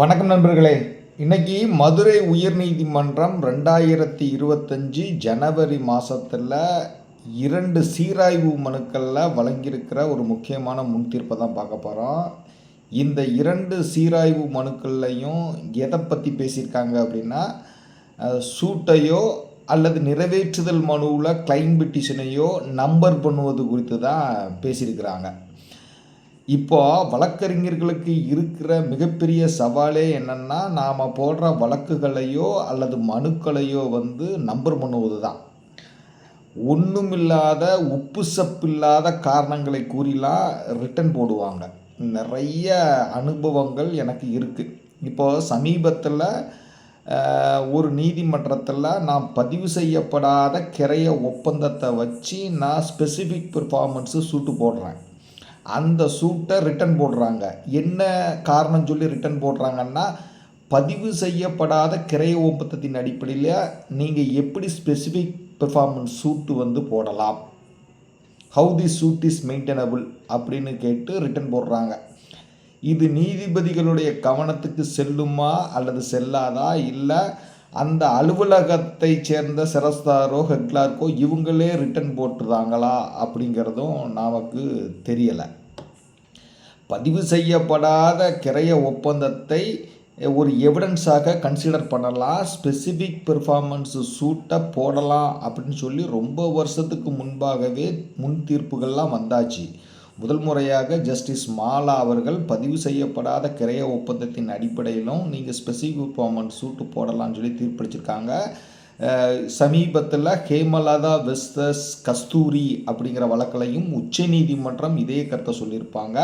வணக்கம் நண்பர்களே. இன்னைக்கு மதுரை உயர்நீதிமன்றம் ரெண்டாயிரத்தி இருபத்தஞ்சி ஜனவரி மாதத்தில் இரண்டு சீராய்வு மனுக்களில் வழங்கியிருக்கிற ஒரு முக்கியமான முன் தீர்ப்பை தான் பார்க்க போகிறோம் இந்த இரண்டு சீராய்வு மனுக்கள்லையும் எதை பற்றி பேசியிருக்காங்க அப்படின்னா சூட்டையோ அல்லது நிறைவேற்றுதல் மனுவில் கிளைம் பெட்டிஷனையோ நம்பர் பண்ணுவது குறித்து தான் பேசியிருக்கிறாங்க. இப்போ வழக்கறிஞர்களுக்கு இருக்கிற மிகப்பெரிய சவாலே என்னென்னா நாம் போடுற வழக்குகளையோ அல்லது மனுக்களையோ வந்து நம்பர் பண்ணுவது தான் ஒன்றுமில்லாத உப்பு சப்பில்லாத காரணங்களை கூறிலாம் ரிட்டன் போடுவாங்க. நிறைய அனுபவங்கள் எனக்கு இருக்குது இப்போது சமீபத்தில் ஒரு நீதிமன்றத்தில் நான் பதிவு செய்யப்படாத கிரைய ஒப்பந்தத்தை வச்சு நான் ஸ்பெசிஃபிக் பெர்ஃபார்மன்ஸு சூட்டு போடுறேன். அந்த சூட்டை ரிட்டன் போடுறாங்க. என்ன காரணம் சொல்லி ரிட்டன் போடுறாங்கன்னா பதிவு செய்யப்படாத கிரைய ஒப்பந்தத்தின் அடிப்படையில் நீங்கள் எப்படி ஸ்பெசிஃபிக் பெர்ஃபார்மன்ஸ் சூட்டு வந்து போடலாம்? How the suit is maintainable அப்படின்னு கேட்டு ரிட்டன் போடுறாங்க. இது நீதிபதிகளுடைய கவனத்துக்கு செல்லுமா அல்லது செல்லாதா? இல்லை அந்த அலுவலகத்தை சேர்ந்த சிரஸ்தாரோ ஹெட்லார்க்கோ இவங்களே ரிட்டன் போட்டுறாங்களா அப்படிங்கிறதும் நமக்கு தெரியலை. பதிவு செய்யப்படாத கிரைய ஒப்பந்தத்தை ஒரு எவிடன்ஸாக கன்சிடர் பண்ணலாம் ஸ்பெசிஃபிக் பெர்ஃபார்மன்ஸ் சூட்டை போடலாம் அப்படின்னு சொல்லி ரொம்ப வருஷத்துக்கு முன்பாகவே முன் தீர்ப்புகள்லாம் வந்தாச்சு. முதல் முறையாக ஜஸ்டிஸ் மாலா அவர்கள் பதிவு செய்யப்படாத கிரைய ஒப்பந்தத்தின் அடிப்படையிலும் நீங்கள் ஸ்பெசிஃபிக் பெர்ஃபார்மன்ஸ் சூட்டு போடலாம்னு சொல்லி தீர்ப்பளிச்சிருக்காங்க. சமீபத்தில் ஹேமலதா வெஸ்தஸ் கஸ்தூரி அப்படிங்கிற வழக்கிலையும் உச்சநீதிமன்றம் இதே கருத்தை சொல்லியிருப்பாங்க.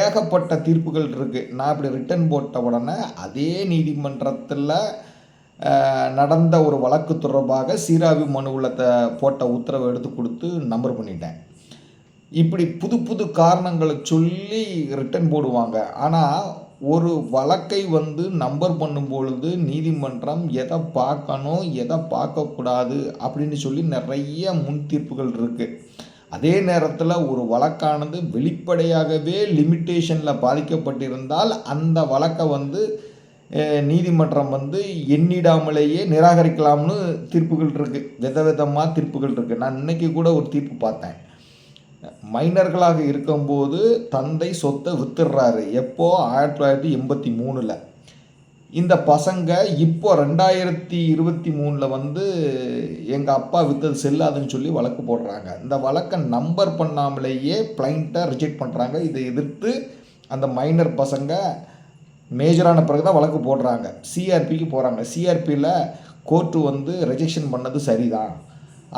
ஏகப்பட்ட தீர்ப்புகள் இருக்குது நான் இப்படி ரிட்டன் போட்ட உடனே அதே நீதிமன்றத்தில் நடந்த ஒரு வழக்கு தொடர்பாக சீராவி மனுவில் போட்ட உத்தரவை எடுத்து கொடுத்து நம்பர் பண்ணிட்டேன். இப்படி புது புது காரணங்களை சொல்லி ரிட்டன் போடுவாங்க. ஆனால் ஒரு வழக்கை வந்து நம்பர் பண்ணும் பொழுது நீதிமன்றம் எதை பார்க்கணும் எதை பார்க்கக்கூடாது அப்படின்னு சொல்லி நிறைய முன் தீர்ப்புகள் இருக்குது அதே நேரத்தில் ஒரு வழக்கானது வெளிப்படையாகவே லிமிட்டேஷனில் பாதிக்கப்பட்டிருந்தால் அந்த வழக்கை வந்து நீதிமன்றம் வந்து எண்ணிடாமலேயே நிராகரிக்கலாம்னு தீர்ப்புகள் இருக்குது விதவிதமாக தீர்ப்புகள் இருக்குது நான் இன்னைக்கு கூட ஒரு தீர்ப்பு பார்த்தேன். மைனர்களாக இருக்கும்போது தந்தை சொத்தை வித்துடுறாரு. எப்போ? ஆயிரத்தி தொள்ளாயிரத்தி எண்பத்தி மூணில். இந்த பசங்க இப்போ ரெண்டாயிரத்தி இருபத்தி மூணில் வந்து எங்கள் அப்பா வித்தது செல்லாதுன்னு சொல்லி வழக்கு போடுறாங்க. இந்த வழக்கை நம்பர் பண்ணாமலேயே பிளைண்ட்டை ரிஜெக்ட் பண்ணுறாங்க இதை எதிர்த்து அந்த மைனர் பசங்க மேஜரான பிறகு தான் வழக்கு போடுறாங்க. சிஆர்பிக்கு போகிறாங்க சிஆர்பியில் கோர்ட்டு வந்து ரெஜெக்ஷன் பண்ணது சரிதான்.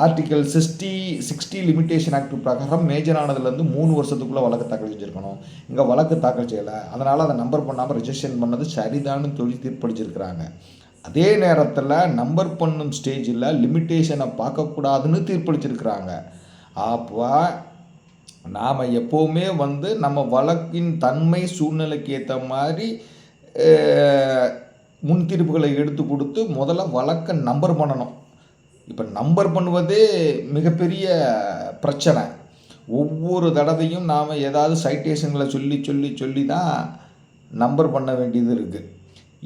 Article sixty sixty limitation act பிரகாரம் மேஜர் ஆனதுலேருந்து மூணு வருஷத்துக்குள்ளே வழக்கு தாக்கல் செஞ்சுருக்கணும். இங்கே வழக்கு தாக்கல் செய்யலை. அதனால் அதை நம்பர் பண்ணாமல் ரெஜிஸ்ட்ரேஷன் பண்ணது சரிதான்னு சொல்லி தீர்ப்பளிச்சிருக்கிறாங்க. அதே நேரத்தில் நம்பர் பண்ணும் ஸ்டேஜில் லிமிட்டேஷனை பார்க்கக்கூடாதுன்னு தீர்ப்பளிச்சிருக்கிறாங்க. அப்போ நாம் எப்போவுமே வந்து நம்ம வழக்கின் தன்மை சூழ்நிலைக்கு ஏற்ற மாதிரி முன் தீர்ப்புகளை எடுத்து கொடுத்து முதல்ல வழக்கை நம்பர் பண்ணணும். இப்போ நம்பர் பண்ணுவதே மிகப்பெரிய பிரச்சனை. ஒவ்வொரு தடவையும் நாம் ஏதாவது சைட்டேஷன்களை சொல்லி சொல்லி சொல்லி தான் நம்பர் பண்ண வேண்டியது இருக்குது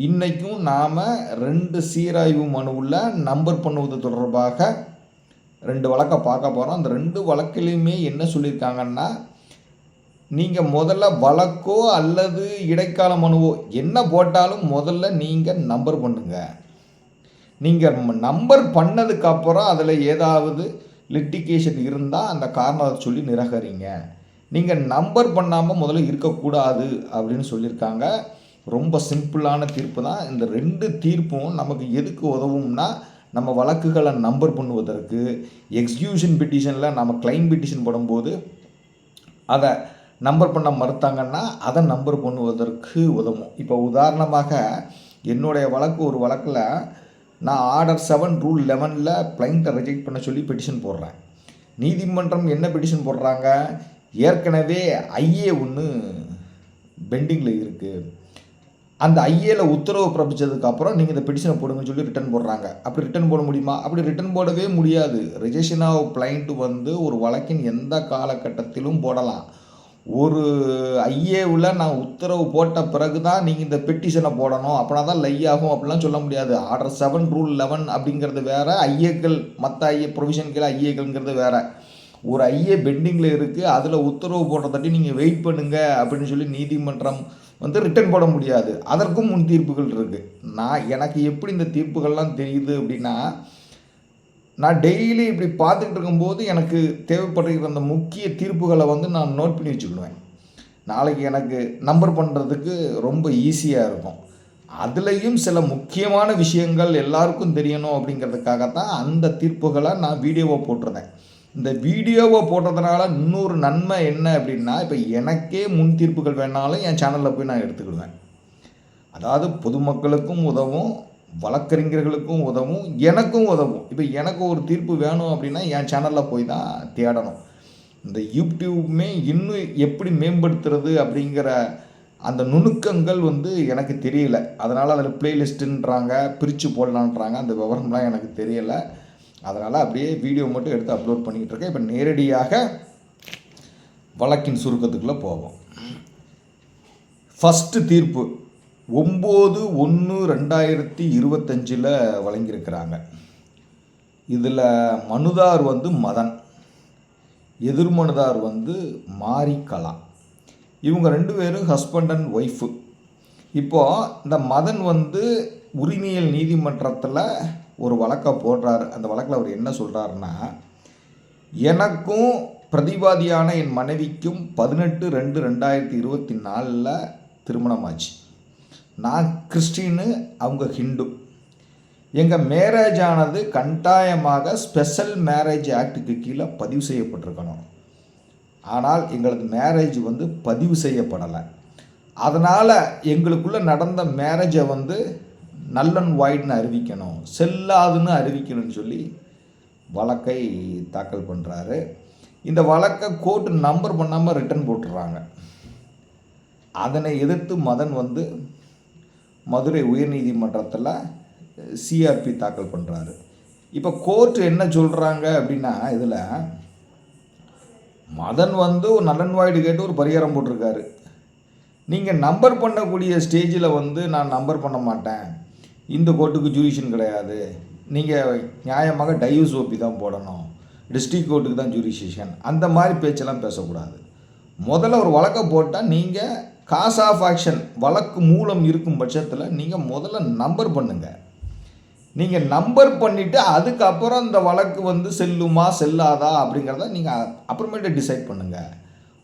இன்றைக்கும் நாம் ரெண்டு சீராய்வு மனுவில் நம்பர் பண்ணுவது தொடர்பாக ரெண்டு வழக்கை பார்க்க போகிறோம் அந்த ரெண்டு வழக்கிலையுமே என்ன சொல்லியிருக்காங்கன்னா நீங்கள் முதல்ல வழக்கோ அல்லது இடைக்கால மனுவோ என்ன போட்டாலும் முதல்ல நீங்கள் நம்பர் பண்ணுங்கள் நீங்கள் நம்பர் பண்ணதுக்கப்புறம் அதில் ஏதாவது லிட்டிகேஷன் இருந்தால் அந்த காரணத்தை சொல்லி நிராகரிங்க. நீங்கள் நம்பர் பண்ணாமல் முதல்ல இருக்கக்கூடாது அப்படின்னு சொல்லியிருக்காங்க. ரொம்ப சிம்பிளான தீர்ப்பு தான். இந்த ரெண்டு தீர்ப்பும் நமக்கு எதுக்கு உதவும்னா நம்ம வழக்குகளை நம்பர் பண்ணுவதற்கு எக்ஸிக்யூஷன் பெட்டிஷனில் நம்ம கிளைம் பெட்டிஷன் போடும்போது அதை நம்பர் பண்ண மறுத்தாங்கன்னா அதை நம்பர் பண்ணுவதற்கு உதவும். இப்போ உதாரணமாக என்னுடைய வழக்கு ஒரு வழக்கில் நான் ஆர்டர் செவன் ரூல் லெவனில் பிளைண்ட்டை ரிஜெக்ட் பண்ண சொல்லி பெட்டிஷன் போடுறேன். நீதிமன்றம் என்ன பெட்டிஷன் போடுறாங்க? ஏற்கனவே ஐஏ ஒன்று பெண்டிங்கில் இருக்குது அந்த ஐஏல உத்தரவு பிறப்பிச்சதுக்கு அப்புறம் நீங்கள் இந்த பெட்டிஷனை போடுங்கன்னு சொல்லி ரிட்டர்ன் போடுறாங்க. அப்படி ரிட்டர்ன் போட முடியுமா? அப்படி ரிட்டர்ன் போடவே முடியாது. ரிஜெக்ஷன் ஆஃப் பிளைண்ட் வந்து ஒரு வழக்கின் எந்த காலகட்டத்திலும் போடலாம். ஒரு ஐஏவில் நான் உத்தரவு போட்ட பிறகு தான் நீங்கள் இந்த பெட்டிஷனை போடணும். அப்படின்னா தான் லை ஆகும் அப்படிலாம் சொல்ல முடியாது. ஆர்டர் செவன் ரூல் லெவன் அப்படிங்கிறது வேறு. ஐஏக்கள் மற்ற ஐஏ ப்ரொவிஷன் கீழே ஐஏக்கள்ங்கிறது வேறு. ஒரு ஐஏ பெண்டிங்கில் இருக்குது அதில் உத்தரவு போடுறதாட்டி நீங்கள் வெயிட் பண்ணுங்கள் அப்படின்னு சொல்லி நீதிமன்றம் வந்து ரிட்டர்ன் போட முடியாது. அதற்கும் முன் தீர்ப்புகள் இருக்குது நான் எனக்கு எப்படி இந்த தீர்ப்புகள்லாம் தெரியுது அப்படின்னா நான் டெய்லி இப்படி பார்த்துக்கிட்டு இருக்கும்போது எனக்கு தேவைப்படுகிற அந்த முக்கிய தீர்ப்புகளை வந்து நான் நோட் பண்ணி வச்சுக்கிடுவேன். நாளைக்கு எனக்கு நம்பர் பண்ணுறதுக்கு ரொம்ப ஈஸியாக இருக்கும். அதுலேயும் சில முக்கியமான விஷயங்கள் எல்லாருக்கும் தெரியணும் அப்படிங்கிறதுக்காகத்தான் அந்த தீர்ப்புகளை நான் வீடியோவை போட்டிருந்தேன். இந்த வீடியோவை போட்டதுனால இன்னொரு நன்மை என்ன அப்படின்னா இப்போ எனக்கே முன் தீர்ப்புகள் வேணாலும் என் சேனலில் போய் நான் எடுத்துக்கிடுவேன். அதாவது பொதுமக்களுக்கும் உதவும் வழக்கறிஞர்களுக்கும் உதவும் எனக்கும் உதவும். இப்போ எனக்கு ஒரு தீர்ப்பு வேணும் அப்படின்னா என் சேனலில் போய் தான் தேடணும். இந்த யூடியூப்புமே இன்னும் எப்படி மேம்படுத்துறது அப்படிங்கிற அந்த நுணுக்கங்கள் வந்து எனக்கு தெரியல. அதனால் அதில் பிளேலிஸ்ட்டுன்றாங்க பிரித்து போடலான்றாங்க. அந்த விவரம்லாம் எனக்கு தெரியலை. அதனால் அப்படியே வீடியோ மட்டும் எடுத்து அப்லோட் பண்ணிக்கிட்டு இருக்கேன். இப்போ நேரடியாக வழக்கின் சுருக்கத்துக்குள்ளே போவோம். ஃபஸ்ட்டு தீர்ப்பு. ஒம்பது ஒன்று ரெண்டாயிரத்தி இருபத்தஞ்சில் வழங்கியிருக்கிறாங்க. இதில் மனுதார் வந்து மதன் எதிர்மனுதார் வந்து மாரிகலா இவங்க ரெண்டு பேரும் ஹஸ்பண்ட் அண்ட் ஒய்ஃபு இப்போது இந்த மதன் வந்து உரிமையல் நீதிமன்றத்தில் ஒரு வழக்கை போடுறாரு. அந்த வழக்கில் அவர் என்ன சொல்கிறாருன்னா எனக்கும் பிரதிவாதியான என் மனைவிக்கும் பதினெட்டு ரெண்டு ரெண்டாயிரத்தி இருபத்தி நாலில் திருமணமாச்சு. நான் கிறிஸ்டின்னு அவங்க ஹிந்து. எங்கள் மேரேஜ் ஆனது கட்டாயமாக ஸ்பெஷல் மேரேஜ் ஆக்டுக்கு கீழே பதிவு செய்யப்பட்டிருக்கணும். ஆனால் எங்களது மேரேஜ் வந்து பதிவு செய்யப்படலை. அதனால் எங்களுக்குள்ளே நடந்த மேரேஜை வந்து நல்லன் வாய்டுன்னு அறிவிக்கணும் செல்லாதுன்னு அறிவிக்கணும்னு சொல்லி வழக்கை தாக்கல் பண்ணுறாரு இந்த வழக்கை கோர்ட்டு நம்பர் பண்ணாமல் ரிட்டர்ன் போட்டுடுறாங்க அதனை எதிர்த்து மதன் வந்து மதுரை உயர்நீதிமன்றத்தில் சிஆர்பி தாக்கல் பண்ணுறாரு இப்போ கோர்ட்டு என்ன சொல்கிறாங்க அப்படின்னா இதில் மதன் வந்து ஒரு நலன்வாய்டு கேட்டு ஒரு பரிகாரம் போட்டிருக்காரு. நீங்கள் நம்பர் பண்ணக்கூடிய ஸ்டேஜில் வந்து நான் நம்பர் பண்ண மாட்டேன். இந்த கோர்ட்டுக்கு ஜூரிஷன் கிடையாது. நீங்கள் நியாயமாக டைவர்ஸ் ஓபி தான் போடணும். டிஸ்ட்ரிக் கோர்ட்டுக்கு தான் ஜூரிஷேஷன் அந்த மாதிரி பேச்செல்லாம் பேசக்கூடாது. முதல்ல ஒரு வழக்கை போட்டால் நீங்கள் காஸ் ஆஃப் ஆக்ஷன் வழக்கு மூலம் இருக்கும் பட்சத்தில் நீங்கள் முதல்ல நம்பர் பண்ணுங்கள் நீங்கள் நம்பர் பண்ணிவிட்டு அதுக்கப்புறம் இந்த வழக்கு வந்து செல்லுமா செல்லாதா அப்படிங்கிறத நீங்கள் அப்புறமேட்டு டிசைட் பண்ணுங்கள்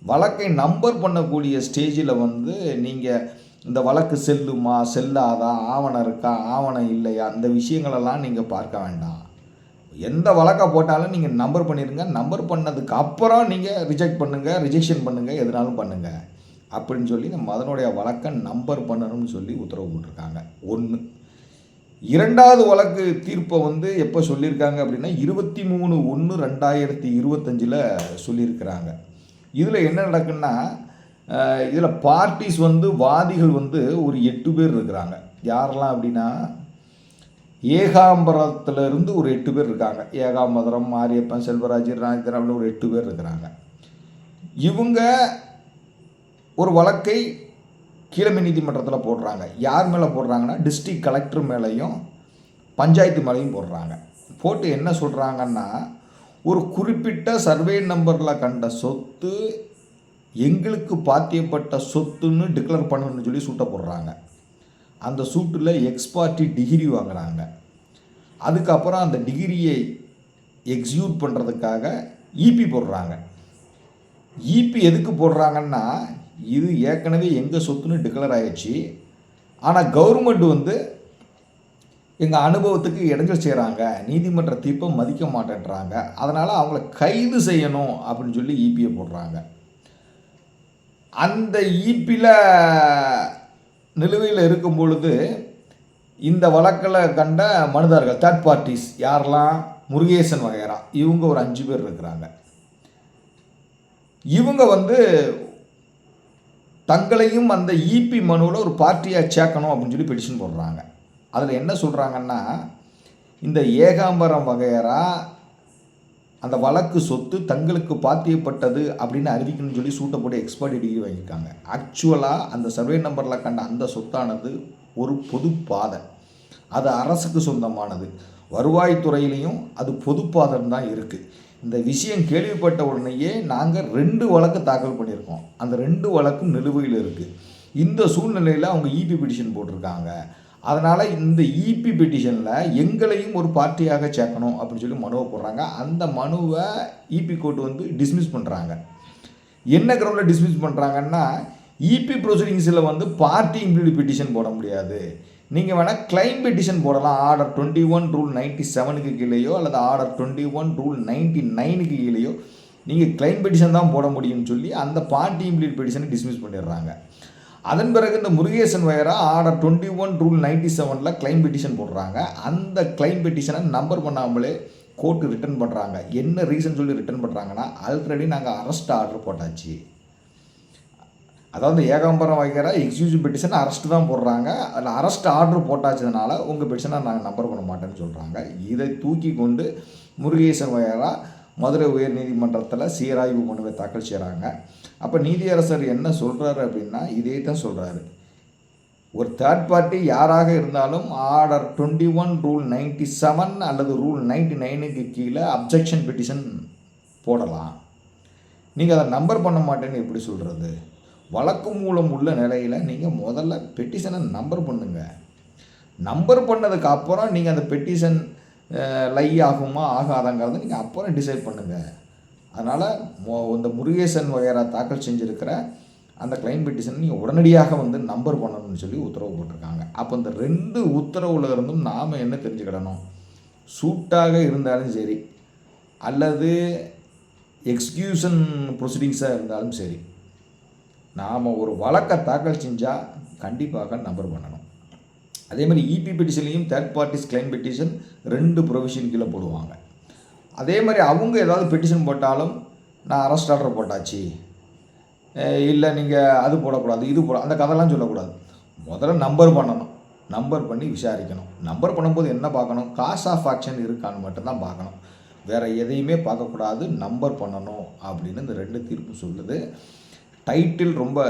வழக்கை நம்பர் பண்ணக்கூடிய ஸ்டேஜில் வந்து நீங்கள் இந்த வழக்கு செல்லுமா செல்லாதா ஆவணம் இருக்கா ஆவணம் இல்லையா அந்த விஷயங்களெல்லாம் நீங்கள் பார்க்க வேண்டாம். எந்த வழக்கை போட்டாலும் நீங்கள் நம்பர் பண்ணிடுங்க நம்பர் பண்ணதுக்கு அப்புறம் நீங்கள் ரிஜெக்ட் பண்ணுங்கள் ரிஜெக்ஷன் பண்ணுங்கள் எதுனாலும் பண்ணுங்கள் அப்படின்னு சொல்லி நம்ம அதனுடைய வழக்கை நம்பர் பண்ணணும்னு சொல்லி உத்தரவு போட்டிருக்காங்க. ஒன்று இரண்டாவது வழக்கு தீர்ப்பை வந்து எப்போ சொல்லியிருக்காங்க அப்படின்னா இருபத்தி மூணு ஒன்று ரெண்டாயிரத்தி இருபத்தஞ்சில் சொல்லியிருக்கிறாங்க. இதில் என்ன நடக்குன்னா இதில் பார்ட்டிஸ் வந்து வாதிகள் வந்து ஒரு எட்டு பேர் இருக்கிறாங்க. யாரெல்லாம் அப்படின்னா ஏகாம்பரத்துல இருந்து ஒரு எட்டு பேர் இருக்காங்க. ஏகாம்பரம் மாரியப்பன் செல்வராஜ் ராஜேந்திரன் அப்படின்னு ஒரு எட்டு பேர் இருக்கிறாங்க. இவங்க ஒரு வழக்கை கீழமை நீதிமன்றத்தில் போடுறாங்க. யார் மேலே போடுறாங்கன்னா டிஸ்ட்ரிக்ட் கலெக்டர் மேலேயும் பஞ்சாயத்து மேலேயும் போடுறாங்க. போட்டு என்ன சொல்கிறாங்கன்னா ஒரு குறிப்பிட்ட சர்வே நம்பரில் கண்ட சொத்து எங்களுக்கு பாத்தியப்பட்ட சொத்துன்னு டிக்ளேர் பண்ணணும்னு சொல்லி சூட்டை போடுறாங்க. அந்த சூட்டில் எக்ஸ்பார்ட்டி டிகிரி வாங்குறாங்க. அதுக்கப்புறம் அந்த டிகிரியை எக்ஸிக்யூட் பண்ணுறதுக்காக இபி போடுறாங்க. இபி எதுக்கு போடுறாங்கன்னா இது ஏற்கனவே எங்கள் சொத்துன்னு டிக்ளேர் ஆயிடுச்சு. ஆனால் கவர்மெண்ட் வந்து எங்கள் அனுபவத்துக்கு இடைஞ்சல் செய்கிறாங்க நீதிமன்ற தீர்ப்பை மதிக்க மாட்டேன்றாங்க. அதனால் அவங்கள கைது செய்யணும் அப்படின்னு சொல்லி ஈபியை போடுறாங்க. அந்த ஈபியில் நிலுவையில் இருக்கும் பொழுது இந்த வழக்கில் கண்ட மனுதார்கள் தேர்ட் பார்ட்டிஸ் யாரெல்லாம்? முருகேசன் வகைரா இவங்க ஒரு அஞ்சு பேர் இருக்கிறாங்க. இவங்க வந்து தங்களையும் அந்த இபி மனுவில் ஒரு பார்ட்டியாக சேர்க்கணும் அப்படின்னு சொல்லி பெடிஷன் போடுறாங்க. அதில் என்ன சொல்கிறாங்கன்னா இந்த ஏகாம்பரம் வகையரா அந்த வழக்கு சொத்து தங்களுக்கு பாத்தியப்பட்டது அப்படின்னு அறிவிக்கணும்னு சொல்லி சூட்டை எக்ஸ்பர்ட் டிகிரி வாங்கியிருக்காங்க. ஆக்சுவலாக அந்த சர்வே நம்பரில் கண்ட அந்த சொத்தானது ஒரு பொது பாதை. அது அரசுக்கு சொந்தமானது. வருவாய்த்துறையிலையும் அது பொதுப்பாதம் தான் இருக்குது இந்த விஷயம் கேள்விப்பட்ட உடனேயே நாங்கள் ரெண்டு வழக்கு தாக்கல் பண்ணியிருக்கோம். அந்த ரெண்டு வழக்கும் நிலுவையில் இருக்குது இந்த சூழ்நிலையில் அவங்க இபி பெட்டிஷன் போட்டிருக்காங்க. அதனால் இந்த இபி பெட்டிஷனில் எங்களையும் ஒரு பார்ட்டியாக சேர்க்கணும் அப்படின்னு சொல்லி மனுவை போடுறாங்க. அந்த மனுவை இபி கோர்ட் வந்து டிஸ்மிஸ் பண்ணுறாங்க என்ன கிரௌண்டில் டிஸ்மிஸ் பண்ணுறாங்கன்னா இபி ப்ரொசீடிங்ஸில் வந்து பார்ட்டி இம்ப்ளீட் பெட்டிஷன் போட முடியாது. நீங்கள் வேணால் கிளைம் பெட்டிஷன் போடலாம். Order twenty one rule ninety செவனுக்கு கீழேயோ அல்லது order twenty one rule ninety நைனுக்கு கீழேயோ நீங்கள் கிளைம் பெட்டிஷன் தான் போட முடியும்னு சொல்லி அந்த பார்ட்டி இம்ப்ளீட் பெட்டிஷனை டிஸ்மிஸ் பண்ணிடுறாங்க. அதன் பிறகு இந்த Murugesan வயரா order twenty one rule ninety செவனில் கிளைம் பெட்டிஷன் போடுறாங்க. அந்த கிளைம் பெட்டிஷனை நம்பர் பண்ணாமலே கோர்ட்டு ரிட்டர்ன் பண்ணுறாங்க என்ன ரீசன் சொல்லி ரிட்டர்ன் பண்ணுறாங்கன்னா ஆல்ரெடி நாங்கள் அரெஸ்ட் ஆர்டர் போட்டாச்சு. அதாவது ஏகாம்பரம் வைக்கிற எக்ஸ்க்யூசிவ் பெட்டிஷன் அரெஸ்ட் தான் போடுறாங்க. அதில் அரெஸ்ட் ஆர்டர் போட்டாச்சதுனால உங்கள் பெட்டிஷனை நாங்கள் நம்பர் பண்ண மாட்டேன்னு சொல்கிறாங்க இதை தூக்கி கொண்டு முருகேசன் வயரா மதுரை உயர்நீதிமன்றத்தில் சீராய்வு மனுவை தாக்கல் செய்கிறாங்க அப்போ நீதியரசர் என்ன சொல்கிறாரு அப்படின்னா இதே தான் சொல்கிறாரு ஒரு தேர்ட் பார்ட்டி யாராக இருந்தாலும் order twenty one rule ninety seven அல்லது ரூல் நைன்ட்டி நைனுக்கு கீழே அப்ஜெக்ஷன் பெட்டிஷன் போடலாம். நீங்கள் அதை நம்பர் பண்ண மாட்டேன்னு எப்படி சொல்கிறது வழக்கு மூலம் உள்ள நிலையில் நீங்கள் முதல்ல பெட்டிஷனை நம்பர் பண்ணுங்க. நம்பர் பண்ணதுக்கு அப்புறம் நீங்கள் அந்த பெட்டிஷன் லை ஆகுமா ஆகாதாங்கிறத நீங்கள் அப்புறம் டிசைட் பண்ணுங்கள் அதனால் மோ இந்த முருகேசன் வகைரா தாக்கல் செஞ்சுருக்கிற அந்த கிளைம் பெட்டிஷன் நீங்கள் உடனடியாக வந்து நம்பர் பண்ணணும்னு சொல்லி உத்தரவு போட்டிருக்காங்க. அப்போ இந்த ரெண்டு உத்தரவுல இருந்தும் நாம் என்ன தெரிஞ்சுக்கிடணும்? சூட்டாக இருந்தாலும் சரி அல்லது எக்ஸ்கியூஷன் ப்ரொசீடிங்ஸாக இருந்தாலும் சரி நாம் ஒரு வழக்கை தாக்கல் செஞ்சால் கண்டிப்பாக நம்பர் பண்ணணும். அதே மாதிரி இபி பெட்டிஷன்லேயும் தேர்ட் பார்ட்டிஸ் கிளைம் பெட்டிஷன் ரெண்டு ப்ரொவிஷன் கீழே போடுவாங்க. அதே மாதிரி அவங்க ஏதாவது பெட்டிஷன் போட்டாலும் நான் அரெஸ்ட் ஆர்டர் போட்டாச்சு. இல்லை நீங்கள் அது போடக்கூடாது இது போட அந்த கதைலாம் சொல்லக்கூடாது. முதல்ல நம்பர் பண்ணணும். நம்பர் பண்ணி விசாரிக்கணும். நம்பர் பண்ணும்போது என்ன பார்க்கணும்? காஸ் ஆஃப் ஆக்ஷன் இருக்கான்னு மட்டும்தான் பார்க்கணும். வேறு எதையுமே பார்க்கக்கூடாது. நம்பர் பண்ணணும் அப்படின்னு இந்த ரெண்டு தீர்ப்பு சொல்லுது. டைட்டில் ரொம்ப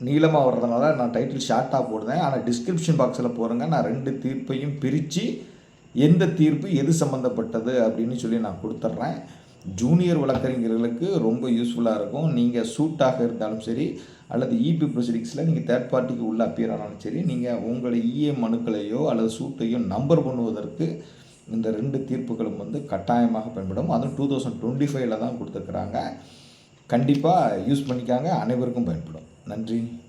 நீளமாக வர்றதுனால நான் டைட்டில் ஷார்ட்டாக போடுறேன். ஆனால் டிஸ்கிரிப்ஷன் பாக்ஸில் போகிறேங்க நான் ரெண்டு தீர்ப்பையும் பிரித்து எந்த தீர்ப்பு எது சம்மந்தப்பட்டது அப்படின்னு சொல்லி நான் கொடுத்துட்றேன். ஜூனியர் வழக்கறிஞர்களுக்கு ரொம்ப யூஸ்ஃபுல்லாக இருக்கும். நீங்கள் சூட்டாக இருந்தாலும் சரி அல்லது இபி ப்ரொசீடிங்ஸில் நீங்கள் தேர்ட் பார்ட்டிக்கு உள்ளே அப்பியர் ஆனாலும் சரி நீங்கள் உங்களை இஏ மனுக்களையோ அல்லது சூட்டையோ நம்பர் பண்ணுவதற்கு இந்த ரெண்டு தீர்ப்புகளும் வந்து கட்டாயமாக பயன்படும். அதுவும் டூ தௌசண்ட் டுவெண்ட்டி ஃபைவ்ல தான் கொடுத்துருக்குறாங்க. கண்டிப்பாக யூஸ் பண்ணிக்காங்க அனைவருக்கும் பயன்படும். நன்றி.